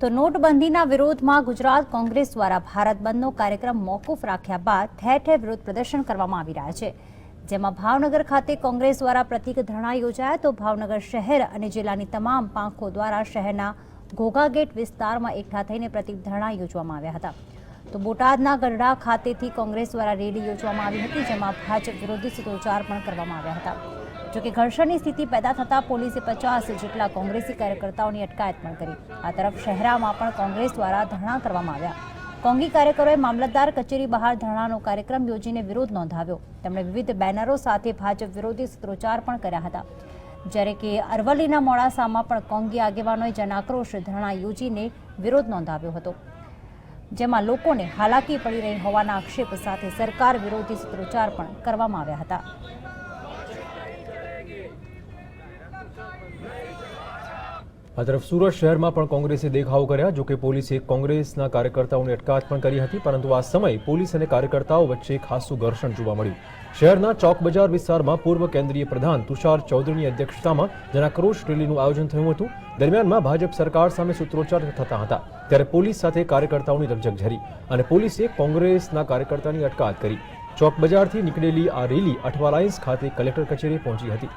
તો નોટબંધીના વિરોધમાં ગુજરાત કોંગ્રેસ દ્વારા ભારત બંધનો કાર્યક્રમ મોકૂફ રાખ્યા બાદ ઠેર ઠેર વિરોધ પ્રદર્શન કરવામાં આવી રહ્યા છે. જેમાં ભાવનગર ખાતે કોંગ્રેસ દ્વારા પ્રતિક ધરણા યોજાયા તો ભાવનગર શહેર અને જિલ્લાની તમામ પાંખો દ્વારા શહેરના ઘોઘા ગેટ વિસ્તારમાં એકઠા થઈને પ્રતિક ધરણા યોજવામાં આવ્યા હતા. તો બોટાદના ગરડા ખાતેથી કોંગ્રેસ દ્વારા રેલી યોજવામાં આવી હતી, જેમાં ભાજપ વિરોધી સૂત્રોચ્ચાર પણ કરવામાં આવ્યા હતા. જોકે ઘર્ષણની સ્થિતિ પેદા થતાં પોલીસે પચાસ જેટલા કોંગ્રેસી કાર્યકર્તાઓની અટકાયત પણ કરી. આ તરફ શહેરામાં પણ કોંગ્રેસ દ્વારા ધરણા કરવામાં આવ્યા. કોંગી કાર્યકરોએ મામલતદાર કચેરી બહાર ધરણાનો કાર્યક્રમ યોજીને વિરોધ નોંધાવ્યો. તેમણે વિવિધ બેનરો સાથે ભાજપ વિરોધી સૂત્રોચ્ચાર પણ કર્યા હતા. જ્યારે કે અરવલ્લીના મોડાસામાં પણ કોંગી આગેવાનોએ જનાક્રોશ ધરણા યોજીને વિરોધ નોંધાવ્યો હતો. જેમાં લોકોને હાલાકી પડી રહી હોવાના આક્ષેપ સાથે સરકાર વિરોધી સૂત્રોચ્ચાર પણ કરવામાં આવ્યા હતા. આ તરફ સુરત શહેરમાં પણ કોંગ્રેસે દેખાવો કર્યા, જોકે પોલીસે કોંગ્રેસના કાર્યકર્તાઓની અટકાયત પણ કરી હતી, પરંતુ આ સમયે પોલીસ અને કાર્યકર્તાઓ વચ્ચે ખાસું ઘર્ષણ જોવા મળ્યું. શહેરના ચોક બજાર વિસ્તારમાં પૂર્વ કેન્દ્રીય પ્રધાન તુષાર ચૌધરીની અધ્યક્ષતામાં જનાક્રોશ રેલીનું આયોજન થયું હતું. દરમિયાનમાં ભાજપ સરકાર સામે સૂત્રોચ્ચાર થતા હતા, ત્યારે પોલીસ સાથે કાર્યકર્તાઓની રમઝક ઝરી અને પોલીસે કોંગ્રેસના કાર્યકર્તાની અટકાયત કરી. ચોક બજારથી નીકળેલી આ રેલી અઠવા ખાતે કલેક્ટર કચેરીએ પહોંચી હતી.